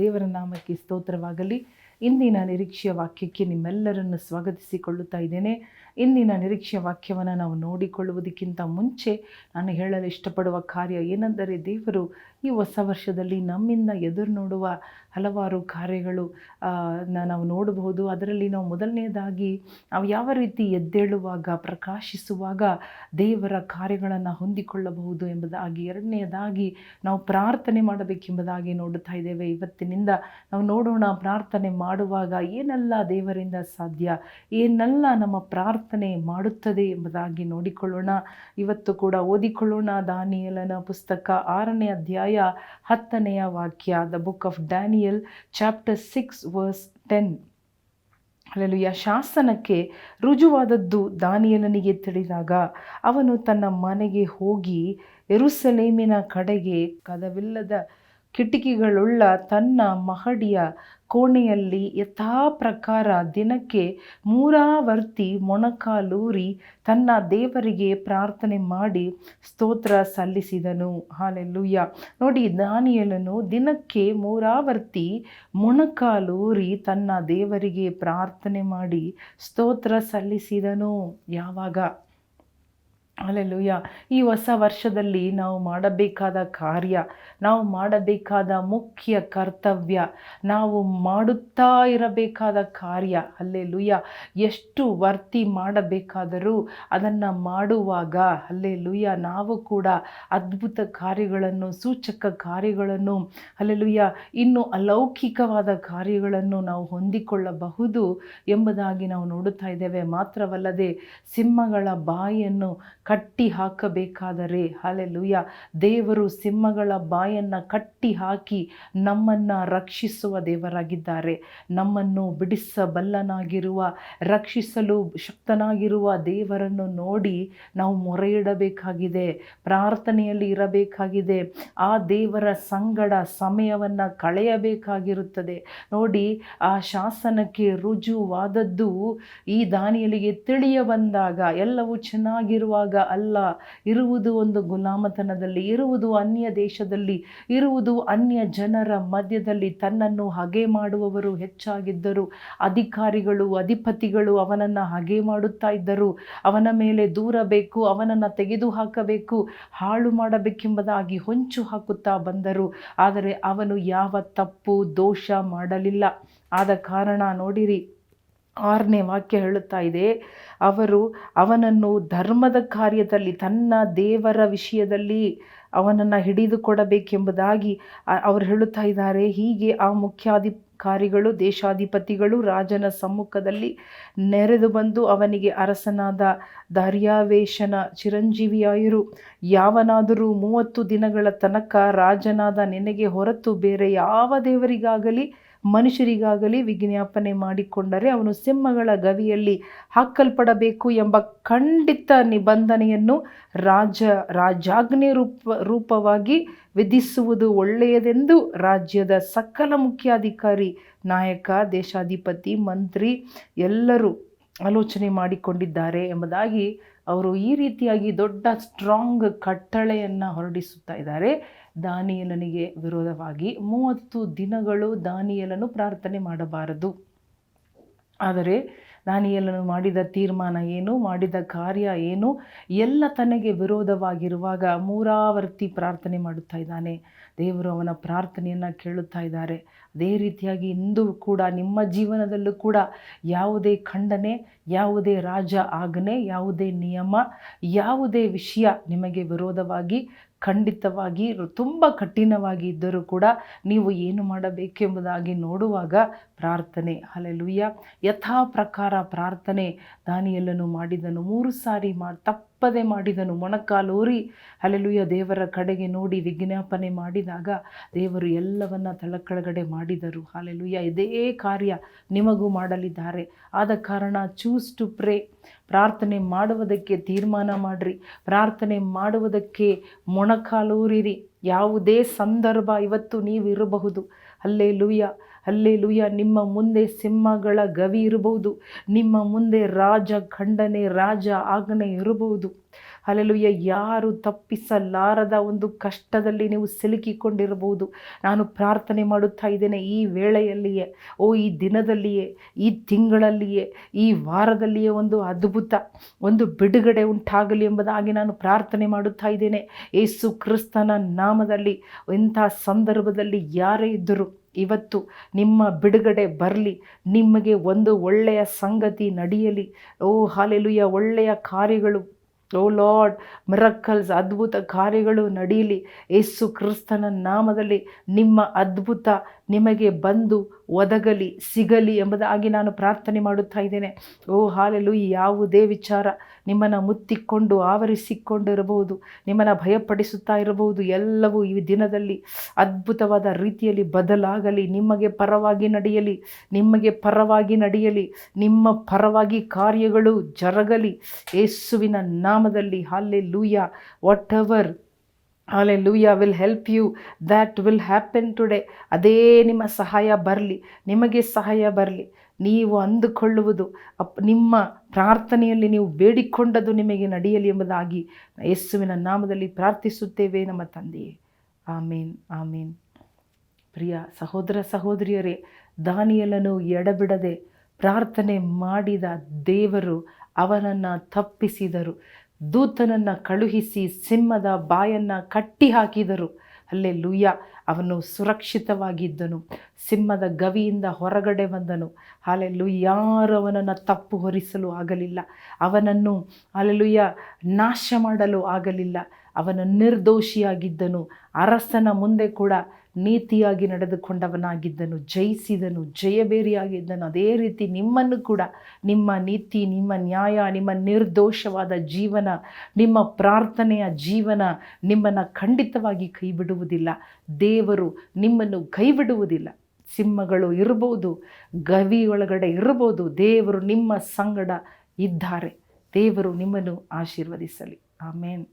ದೇವರ ನಾಮಕ್ಕೆ ಸ್ತೋತ್ರವಾಗಲಿ. ಇಂದಿನ ನಿರೀಕ್ಷೆಯ ವಾಕ್ಯಕ್ಕೆ ನಿಮ್ಮೆಲ್ಲರನ್ನು ಸ್ವಾಗತಿಸಿಕೊಳ್ಳುತ್ತಾ ಇದ್ದೇನೆ. ಇಂದಿನ ನಿರೀಕ್ಷೆಯ ವಾಕ್ಯವನ್ನು ನಾವು ನೋಡಿಕೊಳ್ಳುವುದಕ್ಕಿಂತ ಮುಂಚೆ ನಾನು ಹೇಳಲು ಇಷ್ಟಪಡುವ ಕಾರ್ಯ ಏನೆಂದರೆ ದೇವರು ಈ ಹೊಸ ವರ್ಷದಲ್ಲಿ ನಮ್ಮಿಂದ ಎದುರು ನೋಡುವ ಹಲವಾರು ಕಾರ್ಯಗಳು ನಾವು ನೋಡಬಹುದು. ಅದರಲ್ಲಿ ನಾವು ಮೊದಲನೆಯದಾಗಿ ನಾವು ಯಾವ ರೀತಿ ಎದ್ದೇಳುವಾಗ, ಪ್ರಕಾಶಿಸುವಾಗ ದೇವರ ಕಾರ್ಯಗಳನ್ನು ಹೊಂದಿಕೊಳ್ಳಬಹುದು ಎಂಬುದಾಗಿ ಎರಡನೆಯದಾಗಿ ನಾವು ಪ್ರಾರ್ಥನೆ ಮಾಡಬೇಕೆಂಬುದಾಗಿ ನೋಡುತ್ತಾ ಇದ್ದೇವೆ. ಇವತ್ತಿನಿಂದ ನಾವು ನೋಡೋಣ, ಪ್ರಾರ್ಥನೆ ಮಾಡುವಾಗ ಏನೆಲ್ಲ ದೇವರಿಂದ ಸಾಧ್ಯ? ಏನೆಲ್ಲ ನಮ್ಮ ಪ್ರಾರ್ಥನೆ ಮಾಡುತ್ತದೆ ಎಂಬುದಾಗಿ ನೋಡಿಕೊಳ್ಳೋಣ. ಇವತ್ತು ಕೂಡ ಓದಿಕೊಳ್ಳೋಣ ದಾನಿಯಲನ ಪುಸ್ತಕ ಆರನೇ ಅಧ್ಯಾಯ ಹತ್ತನೆಯ ವಾಕ್ಯ the book of Daniel chapter six verse ten alleluia ಶಾಸನಕ್ಕೆ ರುಜುವಾದದ್ದು ದಾನಿಯಲನಿಗೆ ತಿಳಿದಾಗ ಅವನು ತನ್ನ ಮನೆಗೆ ಹೋಗಿ ಎರುಸಲೇಮಿನ ಕಡೆಗೆ, ಕದವಿಲ್ಲದ ಕಿಟಕಿಗಳುಳ್ಳ ತನ್ನ ಮಹಡಿಯ ಕೋಣೆಯಲ್ಲಿ ಯಥಾ ಪ್ರಕಾರ ದಿನಕ್ಕೆ ಮೂರಾವರ್ತಿ ಮೊಣಕಾಲೂರಿ ತನ್ನ ದೇವರಿಗೆ ಪ್ರಾರ್ಥನೆ ಮಾಡಿ ಸ್ತೋತ್ರ ಸಲ್ಲಿಸಿದನು. ಹಾಲೆಲ್ಲುಯ್ಯ. ನೋಡಿ, ದಾನಿಯಲನು ದಿನಕ್ಕೆ ಮೂರಾವರ್ತಿ ಮೊಣಕಾಲೂರಿ ತನ್ನ ದೇವರಿಗೆ ಪ್ರಾರ್ಥನೆ ಮಾಡಿ ಸ್ತೋತ್ರ ಸಲ್ಲಿಸಿದನು. ಯಾವಾಗ? ಅಲ್ಲೆಲುಯ್ಯ ಈ ಹೊಸ ವರ್ಷದಲ್ಲಿ ನಾವು ಮಾಡಬೇಕಾದ ಕಾರ್ಯ, ನಾವು ಮಾಡಬೇಕಾದ ಮುಖ್ಯ ಕರ್ತವ್ಯ, ನಾವು ಮಾಡುತ್ತಾ ಇರಬೇಕಾದ ಕಾರ್ಯ ಅಲ್ಲೆಲ್ಲೂಯ್ಯ ಎಷ್ಟು ವರ್ತಿ ಮಾಡಬೇಕಾದರೂ ಅದನ್ನು ಮಾಡುವಾಗ ಅಲ್ಲೆಲ್ಲೂಯ್ಯ ನಾವು ಕೂಡ ಅದ್ಭುತ ಕಾರ್ಯಗಳನ್ನು, ಸೂಚಕ ಕಾರ್ಯಗಳನ್ನು ಅಲ್ಲೆಲ್ಲೂಯ್ಯ ಇನ್ನು ಅಲೌಕಿಕವಾದ ಕಾರ್ಯಗಳನ್ನು ನಾವು ಹೊಂದಿಕೊಳ್ಳಬಹುದು ಎಂಬುದಾಗಿ ನಾವು ನೋಡುತ್ತಾ ಇದ್ದೇವೆ. ಮಾತ್ರವಲ್ಲದೆ, ಸಿಂಹಗಳ ಬಾಯಿಯನ್ನು ಕಟ್ಟಿ ಹಾಕಬೇಕಾದರೆ ಅಲ್ಲೆಲುಯ್ಯ ದೇವರು ಸಿಂಹಗಳ ಬಾಯನ್ನು ಕಟ್ಟಿ ಹಾಕಿ ನಮ್ಮನ್ನು ರಕ್ಷಿಸುವ ದೇವರಾಗಿದ್ದಾರೆ. ನಮ್ಮನ್ನು ಬಿಡಿಸಬಲ್ಲನಾಗಿರುವ, ರಕ್ಷಿಸಲು ಶಕ್ತನಾಗಿರುವ ದೇವರನ್ನು ನೋಡಿ ನಾವು ಮೊರೆ ಇಡಬೇಕಾಗಿದೆ ಪ್ರಾರ್ಥನೆಯಲ್ಲಿ ಇರಬೇಕಾಗಿದೆ. ಆ ದೇವರ ಸಂಗಡ ಸಮಯವನ್ನು ಕಳೆಯಬೇಕಾಗಿರುತ್ತದೆ. ನೋಡಿ, ಆ ಶಾಸನಕ್ಕೆ ರುಜುವಾದದ್ದು ಈ ದಾನಿಯಲಿಗೆ ತಿಳಿಯ ಬಂದಾಗ ಎಲ್ಲವೂ ಚೆನ್ನಾಗಿರುವಾಗ ಅಲ್ಲ, ಇರುವುದು ಒಂದು ಗುಲಾಮತನದಲ್ಲಿ ಇರುವುದು ಅನ್ಯ ದೇಶದಲ್ಲಿ, ಇರುವುದು ಅನ್ಯ ಜನರ ಮಧ್ಯದಲ್ಲಿ ತನ್ನನ್ನು ಹಗೆ ಮಾಡುವವರು ಹೆಚ್ಚಾಗಿದ್ದರು. ಅಧಿಕಾರಿಗಳು, ಅಧಿಪತಿಗಳು ಅವನನ್ನು ಹಗೆ ಮಾಡುತ್ತಾ ಇದ್ದರು. ಅವನ ಮೇಲೆ ದೂರಬೇಕು ಅವನನ್ನು ತೆಗೆದುಹಾಕಬೇಕು, ಹಾಳು ಮಾಡಬೇಕೆಂಬುದಾಗಿ ಹೊಂಚು ಹಾಕುತ್ತಾ ಬಂದರು. ಆದರೆ ಅವನು ಯಾವ ತಪ್ಪು, ದೋಷ ಮಾಡಲಿಲ್ಲ. ಆದ ಕಾರಣ ನೋಡಿರಿ ಆರನೇ ವಾಕ್ಯ ಹೇಳುತ್ತಾ ಇದೆ, ಅವರು ಅವನನ್ನು ಧರ್ಮದ ಕಾರ್ಯದಲ್ಲಿ, ತನ್ನ ದೇವರ ವಿಷಯದಲ್ಲಿ ಅವನನ್ನು ಹಿಡಿದುಕೊಡಬೇಕೆಂಬುದಾಗಿ ಅವರು ಹೇಳುತ್ತಾ ಇದ್ದಾರೆ. ಹೀಗೆ ಆ ಮುಖ್ಯಾಧಿಕಾರಿಗಳು, ದೇಶಾಧಿಪತಿಗಳು ರಾಜನ ಸಮ್ಮುಖದಲ್ಲಿ ನೆರೆದು ಬಂದು ಅವನಿಗೆ ಅರಸನಾದ ದಾರ್ಯಾವೇಶನ ಚಿರಂಜೀವಿಯಾಯರು, ಯಾವನಾದರೂ ಮೂವತ್ತು ದಿನಗಳ ತನಕ ರಾಜನಾದ ನಿನಗೆ ಹೊರತು ಬೇರೆ ಯಾವ ದೇವರಿಗಾಗಲಿ ಮನುಷ್ಯರಿಗಾಗಲಿ ವಿಜ್ಞಾಪನೆ ಮಾಡಿಕೊಂಡರೆ ಅವನು ಸಿಂಹಗಳ ಗವಿಯಲ್ಲಿ ಹಾಕಲ್ಪಡಬೇಕು ಎಂಬ ಖಂಡಿತ ನಿಬಂಧನೆಯನ್ನು ರಾಜ ರಾಜಾಗ್ನಿ ರೂಪ, ರೂಪವಾಗಿ ವಿಧಿಸುವುದು ಒಳ್ಳೆಯದೆಂದು ರಾಜ್ಯದ ಸಕಲ ಮುಖ್ಯಾಧಿಕಾರಿ, ನಾಯಕ, ದೇಶಾಧಿಪತಿ, ಮಂತ್ರಿ ಎಲ್ಲರೂ ಆಲೋಚನೆ ಮಾಡಿಕೊಂಡಿದ್ದಾರೆ ಎಂಬುದಾಗಿ ಅವರು ಈ ರೀತಿಯಾಗಿ ದೊಡ್ಡ ಸ್ಟ್ರಾಂಗ್ ಕಟ್ಟಳೆಯನ್ನು ಹೊರಡಿಸುತ್ತಾ ಇದ್ದಾರೆ. ದಾನಿಯಲನಿಗೆ ವಿರೋಧವಾಗಿ ಮೂವತ್ತು ದಿನಗಳು ದಾನಿಯಲನ್ನು ಪ್ರಾರ್ಥನೆ ಮಾಡಬಾರದು. ಆದರೆ ದಾನಿಯಲನು ಮಾಡಿದ ತೀರ್ಮಾನ ಏನು, ಮಾಡಿದ ಕಾರ್ಯ ಏನು, ಎಲ್ಲ ತನಗೆ ವಿರೋಧವಾಗಿರುವಾಗ ಮೂರಾವರ್ತಿ ಪ್ರಾರ್ಥನೆ ಮಾಡುತ್ತಾ ಇದ್ದಾನೆ. ದೇವರು ಅವನ ಪ್ರಾರ್ಥನೆಯನ್ನು ಕೇಳುತ್ತಾ ಇದ್ದಾರೆ. ಅದೇ ರೀತಿಯಾಗಿ ಇಂದು ಕೂಡ, ನಿಮ್ಮ ಜೀವನದಲ್ಲೂ ಕೂಡ ಯಾವುದೇ ಖಂಡನೆ, ಯಾವುದೇ ರಾಜ ಆಜ್ಞೆ, ಯಾವುದೇ ನಿಯಮ, ಯಾವುದೇ ವಿಷಯ ನಿಮಗೆ ವಿರೋಧವಾಗಿ ಖಂಡಿತವಾಗಿ ತುಂಬ ಕಠಿಣವಾಗಿ ಇದ್ದರೂ ಕೂಡ ನೀವು ಏನು ಮಾಡಬೇಕೆಂಬುದಾಗಿ ನೋಡುವಾಗ ಪ್ರಾರ್ಥನೆ ಅಲೆಲುಯ್ಯ ಯಥಾ ಪ್ರಕಾರ ಪ್ರಾರ್ಥನೆ ದಾನಿಯಲ್ಲನು ಮಾಡಿದನು. ಮೂರು ಸಾರಿ ಮಾ ತಪ್ಪದೆ ಮಾಡಿದನು. ಮೊಣಕಾಲೂರಿ ಅಲೆಲುಯ್ಯ ದೇವರ ಕಡೆಗೆ ನೋಡಿ ವಿಜ್ಞಾಪನೆ ಮಾಡಿದಾಗ ದೇವರು ಎಲ್ಲವನ್ನ ತಳಕಳಗಡೆ ಮಾಡಿದರು. ಅಲೆಲುಯ್ಯ ಇದೇ ಕಾರ್ಯ ನಿಮಗೂ ಮಾಡಲಿದ್ದಾರೆ. ಆದ ಕಾರಣ ಚೂಸ್ ಟು ಪ್ರೇ. ಪ್ರಾರ್ಥನೆ ಮಾಡುವುದಕ್ಕೆ ತೀರ್ಮಾನ ಮಾಡಿರಿ. ಪ್ರಾರ್ಥನೆ ಮಾಡುವುದಕ್ಕೆ ಮೊಣಕಾಲೂರಿರಿ ಯಾವುದೇ ಸಂದರ್ಭ ಇವತ್ತು ನೀವು ಇರಬಹುದು ಅಲ್ಲೇ ಲೂಯ ಅಲ್ಲೇ ನಿಮ್ಮ ಮುಂದೆ ಸಿಂಹಗಳ ಗವಿ ಇರಬಹುದು, ನಿಮ್ಮ ಮುಂದೆ ರಾಜ ಖಂಡನೆ, ರಾಜ ಆಜ್ಞೆ ಇರಬಹುದು. ಅಲ್ಲೆಲುಯ್ಯ ಯಾರು ತಪ್ಪಿಸಲಾರದ ಒಂದು ಕಷ್ಟದಲ್ಲಿ ನೀವು ಸಿಲುಕಿಕೊಂಡಿರಬಹುದು. ನಾನು ಪ್ರಾರ್ಥನೆ ಮಾಡುತ್ತಾ ಇದ್ದೇನೆ ಈ ವೇಳೆಯಲ್ಲಿಯೇ, ಓ ಈ ದಿನದಲ್ಲಿಯೇ, ಈ ತಿಂಗಳಲ್ಲಿಯೇ, ಈ ವಾರದಲ್ಲಿಯೇ ಒಂದು ಅದ್ಭುತ, ಒಂದು ಬಿಡುಗಡೆ ಉಂಟಾಗಲಿ ಎಂಬುದಾಗಿ ನಾನು ಪ್ರಾರ್ಥನೆ ಮಾಡುತ್ತಾ ಇದ್ದೇನೆ. ಯೇಸು ಕ್ರಿಸ್ತನ ನಾಮದಲ್ಲಿ ಇಂಥ ಸಂದರ್ಭದಲ್ಲಿ ಯಾರೇ ಇದ್ದರೂ ಇವತ್ತು ನಿಮ್ಮ ಬಿಡುಗಡೆ ಬರಲಿ, ನಿಮಗೆ ಒಂದು ಒಳ್ಳೆಯ ಸಂಗತಿ ನಡೆಯಲಿ. ಓ, ಹಾಲೆಲುಯ್ಯ, ಒಳ್ಳೆಯ ಕಾರ್ಯಗಳು. ಓ, ಲಾರ್ಡ್ ಮಿರಕ್ಕಲ್ಸ್ ಅದ್ಭುತ ಕಾರ್ಯಗಳು ನಡೆಯಲಿ ಯೇಸು ಕ್ರಿಸ್ತನ ನಾಮದಲ್ಲಿ ನಿಮ್ಮ ಅದ್ಭುತ ನಿಮಗೆ ಬಂದು ಒದಗಲಿ, ಸಿಗಲಿ ಎಂಬುದಾಗಿ ನಾನು ಪ್ರಾರ್ಥನೆ ಮಾಡುತ್ತಾ ಇದ್ದೇನೆ. ಓ ಹಾಲೆಲು ಯಾವುದೇ ವಿಚಾರ ನಿಮ್ಮನ್ನು ಮುತ್ತಿಕೊಂಡು ಆವರಿಸಿಕೊಂಡಿರಬಹುದು, ನಿಮ್ಮನ್ನು ಭಯಪಡಿಸುತ್ತಾ ಇರಬಹುದು, ಎಲ್ಲವೂ ಈ ದಿನದಲ್ಲಿ ಅದ್ಭುತವಾದ ರೀತಿಯಲ್ಲಿ ಬದಲಾಗಲಿ, ನಿಮಗೆ ಪರವಾಗಿ ನಡೆಯಲಿ, ನಿಮಗೆ ಪರವಾಗಿ ನಡೆಯಲಿ, ನಿಮ್ಮ ಪರವಾಗಿ ಕಾರ್ಯಗಳು ಜರಗಲಿ. ಯೇಸುವಿನ ನಾಮದಲ್ಲಿ ಹಾಲೆ ಲೂಯ whatever hallelujah will help you that will happen today ಅದೇ ನಿಮ್ಮ ಸಹಾಯ ಬರಲಿ. ನಿಮಗೆ ಸಹಾಯ ಬರಲಿ. ನೀವು ಅಂದುಕೊಳ್ಳುವುದು. ಅಪ್, ನಿಮ್ಮ ಪ್ರಾರ್ಥನೆಯಲ್ಲಿ ನೀವು ಬೇಡಿಕೊಂಡದ್ದು ನಿಮಗೆ ನಡೆಯಲಿ ಎಂಬುದಾಗಿ ಯೇಸುವಿನ ನಾಮದಲ್ಲಿ ಪ್ರಾರ್ಥಿಸುತ್ತೇವೆ ನಮ್ಮ ತಂದೆಯೇ. ಆಮೇನ್ ಆಮೇನ್. ಪ್ರಿಯ ಸಹೋದರ ಸಹೋದರಿಯರೇ, ದಾನಿಯಲನು ಎಡಬಿಡದೆ ಪ್ರಾರ್ಥನೆ ಮಾಡಿದ ದೇವರು ಅವನನ್ನು ತಪ್ಪಿಸಿದರು. ದೂತನನ್ನು ಕಳುಹಿಸಿ ಸಿಂಹದ ಬಾಯನ್ನು ಕಟ್ಟಿ ಹಾಕಿದರು. ಅಲ್ಲೇ ಲೂಯ ಅವನು ಸುರಕ್ಷಿತವಾಗಿದ್ದನು. ಸಿಂಹದ ಗವಿಯಿಂದ ಹೊರಗಡೆ ಬಂದನು. ಅಲ್ಲೆಲ್ಲೂ ಯಾರು ಅವನನ್ನು ತಪ್ಪು ಹೊರಿಸಲು ಆಗಲಿಲ್ಲ. ಅವನನ್ನು ಅಲ್ಲೆಲುಯ್ಯ ನಾಶ ಮಾಡಲು ಆಗಲಿಲ್ಲ. ಅವನ ನಿರ್ದೋಷಿಯಾಗಿದ್ದನು. ಅರಸನ ಮುಂದೆ ಕೂಡ ನೀತಿಯಾಗಿ ನಡೆದುಕೊಂಡವನಾಗಿದ್ದನು, ಜಯಿಸಿದನು ಜಯಬೇರಿಯಾಗಿದ್ದನು ಅದೇ ರೀತಿ ನಿಮ್ಮನ್ನು ಕೂಡ ನಿಮ್ಮ ನೀತಿ, ನಿಮ್ಮ ನ್ಯಾಯ, ನಿಮ್ಮ ನಿರ್ದೋಷವಾದ ಜೀವನ, ನಿಮ್ಮ ಪ್ರಾರ್ಥನೆಯ ಜೀವನ ನಿಮ್ಮನ್ನು ಖಂಡಿತವಾಗಿ ಕೈ ಬಿಡುವುದಿಲ್ಲ ದೇವರು ನಿಮ್ಮನ್ನು ಕೈ ಬಿಡುವುದಿಲ್ಲ ಸಿಂಹಗಳು ಇರ್ಬೋದು ಗವಿ ಒಳಗಡೆ ಇರ್ಬೋದು ದೇವರು ನಿಮ್ಮ ಸಂಗಡ ಇದ್ದಾರೆ. ದೇವರು ನಿಮ್ಮನ್ನು ಆಶೀರ್ವದಿಸಲಿ. ಆಮೇನ್.